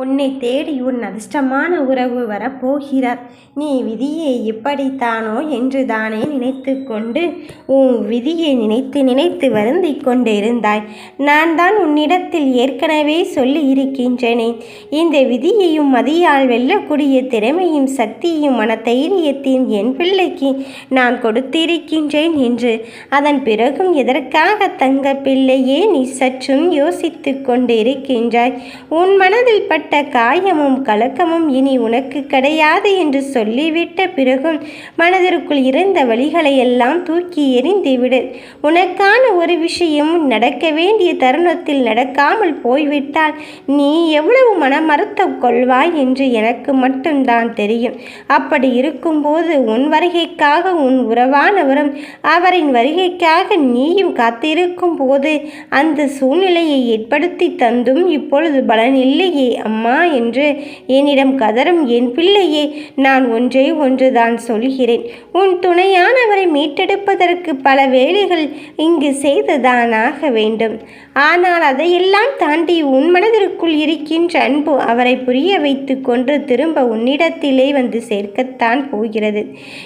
உன்னை தேடி உன் அதிர்ஷ்டமான உறவு வரப்போகிறார். நீ விதியை இப்படித்தானோ என்று தானே நினைத்து கொண்டு உன் விதியை நினைத்து நினைத்து வருந்திக் கொண்டிருந்தாய். நான் தான் உன்னிடத்தில் ஏற்கனவே சொல்லி இருக்கின்றேனே இந்த விதியையும் மதியால் வெல்லக்கூடிய திறமையும் சக்தியும் மன தைரியத்தையும் என் பிள்ளைக்கு நான் கொடுத்திருக்கின்றேன் என்று அதன் பிறகும் எதற்காக தங்க பிள்ளையே நீ சற்றும் யோசித்து கொண்டிருக்கின்றாய்? உன் மனதில் பட்ட காயமும் கலக்கமும் இனி உனக்கு கிடையாது என்று சொல்லிவிட்ட பிறகும் மனதிற்குள் இருந்த வழிகளை எல்லாம் தூக்கி எறிந்து விடு. உனக்கான ஒரு விஷயம் நடக்க வேண்டிய தருணத்தில் நடக்காமல் போய்விட்டால் நீ எவ்வளவு மனமறுத்தம் கொள்வாய் என்று எனக்கு மட்டும்தான் தெரியும். அப்படி இருக்கும்போது உன் வருகைக்காக உன் உறவானவரும் அவரின் வருகைக்காக நீயும் காத்திருக்கும் போது அந்த சூழ்நிலையை ஏற்படுத்தி தந்தும் இப்பொழுது பலன் இல்லையே அம்மா என்று என்னிடம் கதறும் என் பிள்ளையே நான் ஒன்றே ஒன்றுதான் சொல்கிறேன். உன் துணையானவரை மீட்டெடுப்பதற்கு பல வேலைகள் இங்கு செய்துதானாக வேண்டும். ஆனால் அதையெல்லாம் தாண்டி உன் மனதிற்குள் இருக்கின்ற அன்பு அவரை புரிய வைத்து கொன்று திரும்ப உன்னிடத்திலே வந்து சேர்க்கத்தான் போகிறது.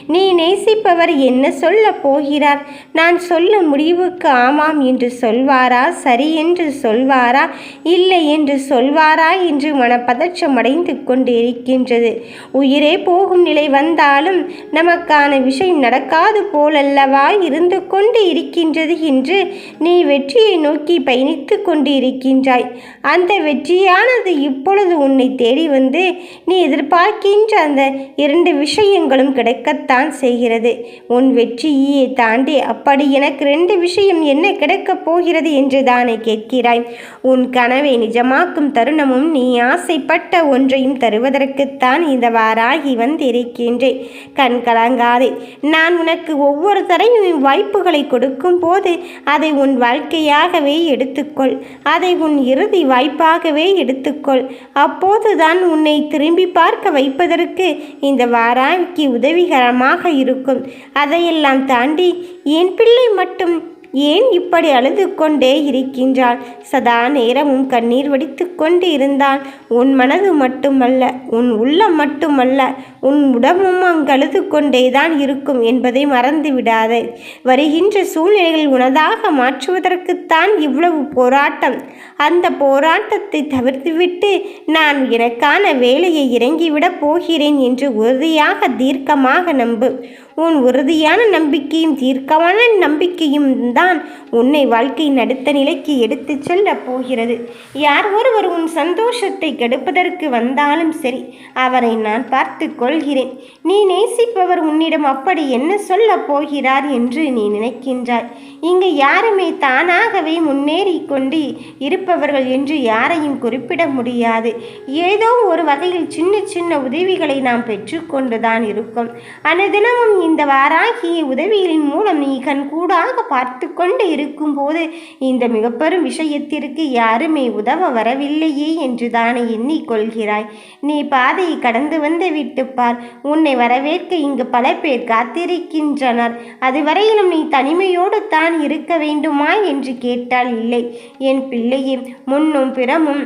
நீ நேசிப்பவர் என்ன சொல்ல போகிறார்? நான் சொல்ல முடிவுக்கு ஆமாம் என்று சொல்வாரா? சரி என்று சொல்வாரா? இல்லை என்று சொல்வாரா? என்று மனப்பதற்றம் அடைந்து கொண்டு இருக்கின்றது உயிரே போகும் நிலை வந்தாலும் நமக்கான விஷயம் நடக்காது போலல்லவா இருந்து கொண்டு இருக்கின்றது என்று நீ வெற்றியை நோக்கி பயணித்து கொண்டு இருக்கின்றாய் அந்த வெற்றியானது இப்பொழுது உன்னை தேடி வந்து நீ எதிர்பார்க்கின்ற அந்த இரண்டு விஷயங்களும் கிடைக்கத்தான் செய்கிறது. உன் வெற்றியை தாண்டி அப்படி எனக்கு ரெண்டு விஷயம் என்ன கிடைக்கப் போகிறது என்று தானே கேட்கிறாய். உன் கனவை நிஜமாக்கும் தருணமும் நீயா? ஆசைப்பட்ட ஒன்றையும் தருவதற்குத்தான் இந்த வாராகி வந்திருக்கின்றேன். கண் கலங்காதே. நான் உனக்கு ஒவ்வொரு தரையும் வாய்ப்புகளை கொடுக்கும் போது அதை உன் வாழ்க்கையாகவே எடுத்துக்கொள். அதை உன் இறுதி வாய்ப்பாகவே எடுத்துக்கொள். அப்போதுதான் உன்னை திரும்பி பார்க்க வைப்பதற்கு இந்த வாராகிக்கு உதவிகரமாக இருக்கும். அதையெல்லாம் தாண்டி என் பிள்ளை மட்டும் ஏன் இப்படி அழுது கொண்டே இருக்கின்றாள்? சதா நேரமும் கண்ணீர் வடித்து கொண்டு இருந்தான். உன் மனது மட்டுமல்ல உன் உள்ளம் மட்டுமல்ல உன் உடம்பும் அங்கழுது கொண்டே கொண்டேதான் இருக்கும் என்பதை மறந்துவிடாதே. வருகின்ற சூழ்நிலைகள் உனதாக மாற்றுவதற்குத்தான் இவ்வளவு போராட்டம். அந்த போராட்டத்தை தவிர்த்துவிட்டு நான் எனக்கான வேலையை இறங்கிவிடப் போகிறேன் என்று உறுதியாக தீர்க்கமாக நம்பு. உன் உறுதியான நம்பிக்கையும் தீர்க்கமான நம்பிக்கையும் தான் உன்னை வாழ்க்கையின் அடுத்த நிலைக்கு எடுத்துச் செல்லப் போகிறது. யார் ஒருவர் உன் சந்தோஷத்தை கெடுப்பதற்கு வந்தாலும் சரி அவரை நான் பார்த்து கொள்கிறேன் நீ நேசிப்பவர் உன்னிடம் அப்படி என்ன சொல்லப் போகிறார் என்று நீ நினைக்கின்றாய். இங்கு யாருமே தானாகவே முன்னேறி கொண்டு இருப்பவர்கள் என்று யாரையும் குறிப்பிட முடியாது. ஏதோ ஒரு வகையில் சின்ன சின்ன உதவிகளை நாம் பெற்றுக்கொண்டுதான் இருக்கும். அனுதினமும் இந்த வாராகிய உதவியின் மூலம் நீ கண்கூடாக பார்த்து கொண்டு இருக்கும்போது இந்த மிகப்பெரும் விஷயத்திற்கு யாருமே உதவ வரவில்லையே என்று தானே எண்ணிக்கொள்கிறாய் நீ பாதையை கடந்து வந்து விட்டு பார் உன்னை வரவேற்க இங்கு பல பேர் காத்திருக்கின்றனர். அதுவரையிலும் நீ தனிமையோடு தான் இருக்க வேண்டுமா? என்று கேட்டால் இல்லை. என் பிள்ளையே முன்னும் பிறமும்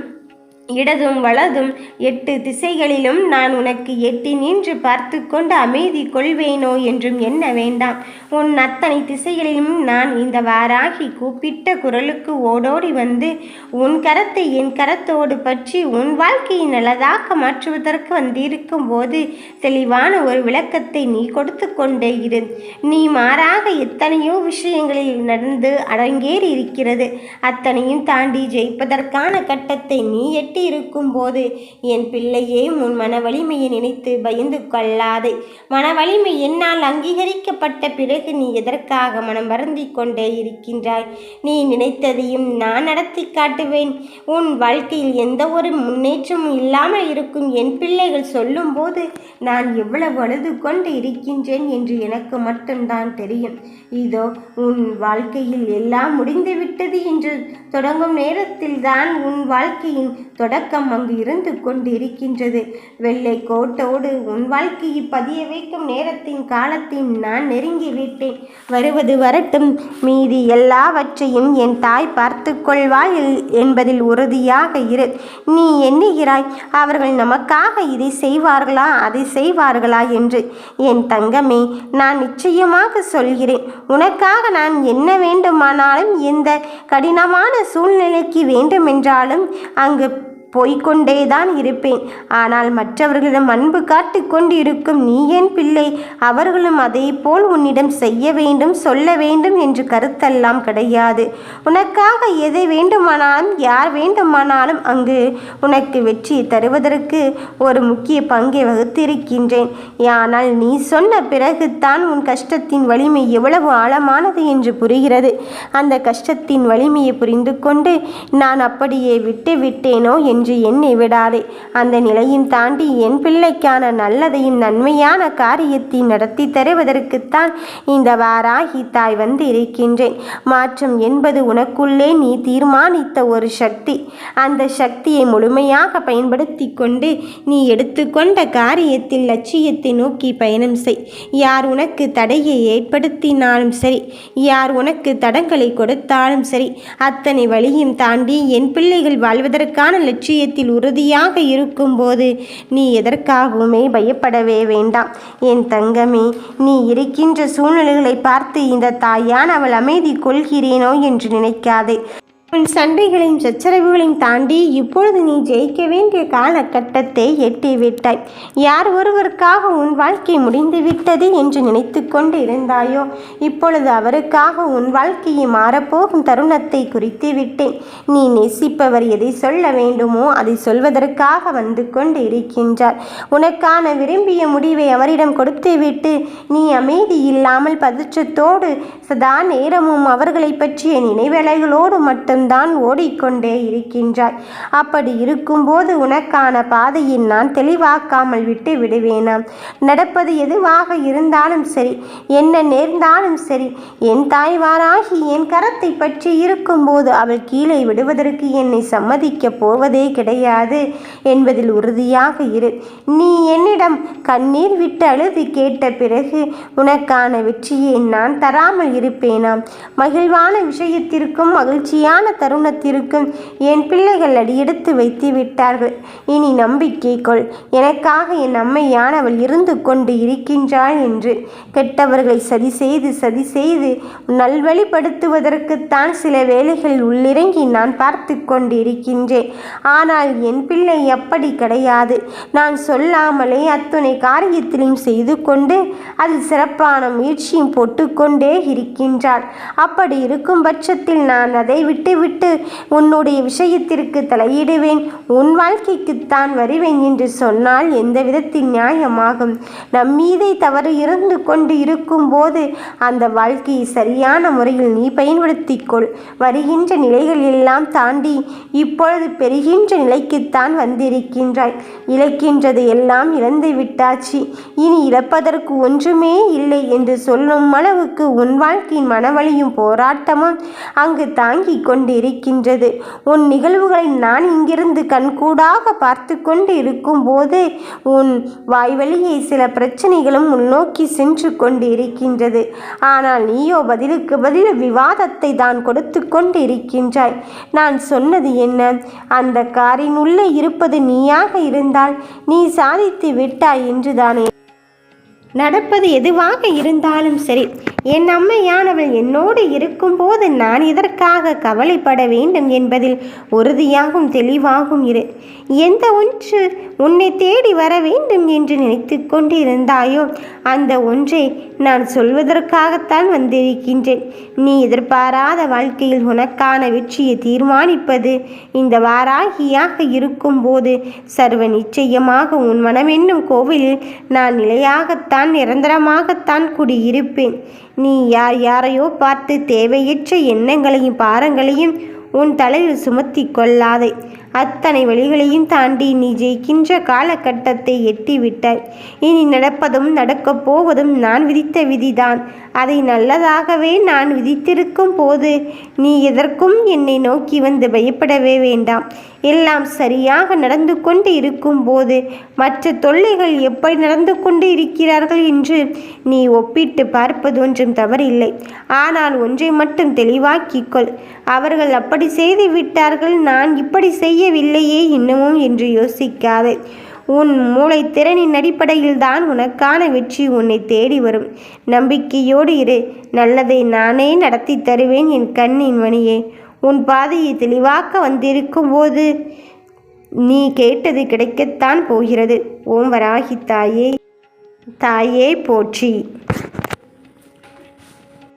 இடதும் வலதும் எட்டு திசைகளிலும் நான் உனக்கு எட்டி நின்று பார்த்து கொண்டு அமைதி கொள்வேனோ என்றும் எண்ண வேண்டாம்? உன் அத்தனை திசைகளிலும் நான் இந்த வாராகி கூப்பிட்ட குரலுக்கு ஓடோடி வந்து உன் கரத்தை என் கரத்தோடு பற்றி உன் வாழ்க்கையை நல்லதாக மாற்றுவதற்கு வந்திருக்கும் போது தெளிவான ஒரு விளக்கத்தை நீ கொடுத்து கொண்டே இரு. நீ மாறாக எத்தனையோ விஷயங்களில் நடந்து அடங்கேறி இருக்கிறது அத்தனையும் தாண்டி ஜெயிப்பதற்கான கட்டத்தை நீ எட்டு கெட்டி இருக்கும்போது என் பிள்ளையே உன் மன வலிமையை நினைத்து பயந்து கொள்ளாதே. மன வலிமை என்னால் அங்கீகரிக்கப்பட்ட பிறகு நீ எதற்காக மனம் வருந்தி கொண்டே இருக்கின்றாய்? நீ நினைத்ததையும் நான் நடத்தி காட்டுவேன். உன் வாழ்க்கையில் எந்த ஒரு முன்னேற்றமும் இல்லாமல் இருக்கும் என் பிள்ளைகள் சொல்லும்போது நான் எவ்வளவு அழுது கொண்டு இருக்கின்றேன் என்று எனக்கு மட்டும்தான் தெரியும். இதோ உன் வாழ்க்கையில் எல்லாம் முடிந்துவிட்டது என்று தொடங்கும் நேரத்தில் தான் உன் வாழ்க்கையின் தொடக்கம் அங்கு இருந்து கொண்டிருக்கின்றது. வெள்ளை கோட்டோடு உன் வாழ்க்கையை பதிய வைக்கும் நேரத்தின் காலத்தையும் நான் நெருங்கி விட்டேன். வருவது வரட்டும். மீதி எல்லாவற்றையும் என் தாய் பார்த்து கொள்வாள் என்பதில் உறுதியாக இரு. நீ எண்ணுகிறாய் அவர்கள் நமக்காக இதை செய்வார்களா? அதை செய்வார்களா என்று. என் தங்கமே நான் நிச்சயமாக சொல்கிறேன். உனக்காக நான் என்ன வேண்டுமானாலும் எந்த கடினமான சூழ்நிலைக்கு வேண்டுமென்றாலும் அங்கு போய்கொண்டேதான் இருப்பேன். ஆனால் மற்றவர்களிடம் அன்பு காட்டி கொண்டு இருக்கும் நீ என் பிள்ளை. அவர்களும் அதே போல் உன்னிடம் செய்ய வேண்டும் சொல்ல வேண்டும் என்று கருத்தெல்லாம் கிடையாது. உனக்காக எதை வேண்டுமானாலும் யார் வேண்டுமானாலும் அங்கு உனக்கு வெற்றி தருவதற்கு ஒரு முக்கிய பங்கை வகுத்திருக்கின்றேன். ஆனால் நீ சொன்ன பிறகுதான் உன் கஷ்டத்தின் வலிமை எவ்வளவு ஆழமானது என்று புரிகிறது. அந்த கஷ்டத்தின் வலிமையை புரிந்து கொண்டு நான் அப்படியே விட்டு விட்டேனோ என்று என்று எண்ணி விடாதே. அந்த நிலையும் தாண்டி என் பிள்ளைக்கான நல்லதையும் நன்மையான காரியத்தை நடத்தி தருவதற்குத்தான் இந்த வாராகி தாய் வந்து இருக்கின்றேன் மாற்றம் என்பது உனக்குள்ளே நீ தீர்மானித்த ஒரு சக்தி. அந்த சக்தியை முழுமையாக பயன்படுத்தி கொண்டு நீ எடுத்துக்கொண்ட காரியத்தில் லட்சியத்தை நோக்கி பயணம் செய். யார் உனக்கு தடையை ஏற்படுத்தினாலும் சரி யார் உனக்கு தடங்களை கொடுத்தாலும் சரி அத்தனை வழியும் தாண்டி என் பிள்ளைகள் வாழ்வதற்கான லட்சியம் விஷயத்தில் உறுதியாக இருக்கும்போது நீ எதற்காகவுமே பயப்படவே வேண்டாம். என் தங்கமே நீ இருக்கின்ற சூழ்நிலைகளை பார்த்து இந்த தாயான் அவள் அமைதி கொள்கிறேனோ என்று நினைக்காதே. உன் சண்டைகளையும் சச்சரவுகளையும் தாண்டி இப்பொழுது நீ ஜெயிக்க வேண்டிய காலகட்டத்தை எட்டிவிட்டாய். யார் ஒருவருக்காக உன் வாழ்க்கை முடிந்து விட்டது என்று நினைத்து கொண்டு இருந்தாயோ இப்பொழுது அவருக்காக உன் வாழ்க்கையை மாறப்போகும் தருணத்தை குறித்து விட்டேன். நீ நேசிப்பவர் எதை சொல்ல வேண்டுமோ அதை சொல்வதற்காக வந்து கொண்டு இருக்கின்றார் உனக்கான விரும்பிய முடிவை அவரிடம் கொடுத்துவிட்டு நீ அமைதி இல்லாமல் பதற்றத்தோடு சதா நேரமும் அவர்களை பற்றிய நினைவலைகளோடு மட்டும் தான் ஓடிக்கொண்டே இருக்கின்றாய். அப்படி இருக்கும்போது உனக்கான பாதையில் நான் தெளிவாக்காமல் விட்டு விடுவேனாம். நடப்பது எதுவாக இருந்தாலும் சரி என்ன நேர்ந்தாலும் சரி என் தாய்வாராகி என் கரத்தை பற்றி இருக்கும்போது அவள் கீழே விடுவதற்கு என்னை சம்மதிக்கப் போவதே கிடையாது என்பதில் உறுதியாக இரு. நீ என்னிடம் கண்ணீர் விட்டு அழுது கேட்ட பிறகு உனக்கான வெற்றியை நான் தராமல் இருப்பேனாம். மகிழ்வான விஷயத்திற்கும் மகிழ்ச்சியான தருணத்திற்கும் என் பிள்ளைகள் அடி எடுத்து வைத்து விட்டார்கள். இனி நம்பிக்கை கொள். எனக்காக என் அம்மையானவள் இருந்து கொண்டு இருக்கின்றாள் என்று கெட்டவர்களை சதி செய்து சதி செய்து நல்வழிப்படுத்துவதற்குத்தான் சில வேலைகள் உள்ளிறங்கி நான் பார்த்து கொண்டு இருக்கின்றேன். ஆனால் என் பிள்ளை அப்படி கிடையாது. நான் சொல்லாமலே அத்துணை காரியத்திலையும் செய்து கொண்டு அதில் சிறப்பான முயற்சியும் போட்டுக்கொண்டே இருக்கின்றாள். அப்படி இருக்கும் பட்சத்தில் நான் அதை விட்டு விட்டு உன்னுடைய விஷயத்திற்கு தலையிடுவேன். உன் வாழ்க்கைக்குத்தான் வருவேன் என்று சொன்னால் எந்த விதத்தில் நியாயமாகும். நம் மீதை தவறு இருந்து கொண்டு இருக்கும்போது அந்த வாழ்க்கையை சரியான முறையில் நீ பயன்படுத்திக்கொள். வருகின்ற நிலைகள் எல்லாம் தாண்டி இப்பொழுது பெறுகின்ற நிலைக்குத்தான் வந்திருக்கின்றாய். இழக்கின்றது எல்லாம் இழந்து விட்டாச்சு. இனி இழப்பதற்கு ஒன்றுமே இல்லை என்று சொல்லும் அளவுக்கு உன் வாழ்க்கையின் மனவழியும் போராட்டமும் அங்கு தாங்கிக் கொண்டு கொண்டிருக்கின்றது. உன் நிகழ்வுகளை நான் இங்கிருந்து கண்கூடாக பார்த்து கொண்டு இருக்கும்போது உன் வாய்வழியை சில பிரச்சனைகளும் முன்னோக்கி சென்று கொண்டு இருக்கின்றது ஆனால் நீயோ பதிலுக்கு பதில் விவாதத்தை தான் கொடுத்து கொண்டு இருக்கின்றாய் நான் சொன்னது என்ன? அந்த காரின் உள்ளே இருப்பது நீயாக இருந்தால் நீ சாதித்து விட்டாய் என்றுதானே? நடப்பது எதுவாக இருந்தாலும் சரி என் அம்மையானவள் என்னோடு இருக்கும்போது நான் இதற்காக கவலைப்பட வேண்டும் என்பதில் உறுதியாகும் தெளிவாகும் இரு. எந்த ஒன்று உன்னை தேடி வர வேண்டும் என்று நினைத்து கொண்டிருந்தாயோ அந்த ஒன்றை நான் சொல்வதற்காகத்தான் வந்திருக்கின்றேன். நீ எதிர்பாராத வாழ்க்கையில் உனக்கான வெற்றியை தீர்மானிப்பது இந்த வாராகியாக இருக்கும்போது சர்வ நிச்சயமாக உன் மனமென்னும் கோவிலில் நான் நிலையாகத்தான் நிரந்தரமாகத்தான் குடியிருப்பேன். நீ யார் யாரையோ பார்த்து தேவையற்ற எண்ணங்களையும் பாரங்களையும் உன் தலையில் சுமத்தி கொள்ளாதே. அத்தனை வழிகளையும் தாண்டி நீ ஜெயிக்கின்ற காலகட்டத்தை எட்டிவிட்டாய். இனி நடப்பதும் நடக்கப் போவதும் நான் விதித்த விதிதான். அதை நல்லதாகவே நான் விதித்திருக்கும் போது நீ எதற்கும் என்னை நோக்கி வந்து பயப்படவே வேண்டாம். எல்லாம் சரியாக நடந்து கொண்டு இருக்கும்போது மற்ற தொல்லைகள் எப்படி நடந்து கொண்டு இருக்கிறார்கள் என்று நீ ஒப்பிட்டு பார்ப்பது ஒன்றும் தவறில்லை. ஆனால் ஒன்றை மட்டும் தெளிவாக்கிக்கொள் அவர்கள் அப்படி செய்து விட்டார்கள் நான் இப்படி தெரியவில்லையே இன்னமும் என்று யோசிக்காதே. உன் மூளை திறனின் அடிப்படையில் தான் உனக்கான வெற்றி உன்னை தேடி வரும். நம்பிக்கையோடு இரு. நல்லதை நானே நடத்தி தருவேன் என் கண்ணின் மணியே. உன் பாதையை தெளிவாக்க வந்திருக்கும் போது நீ கேட்டது கிடைக்கத்தான் போகிறது. ஓம் வராகி தாயே. தாயே போற்றி.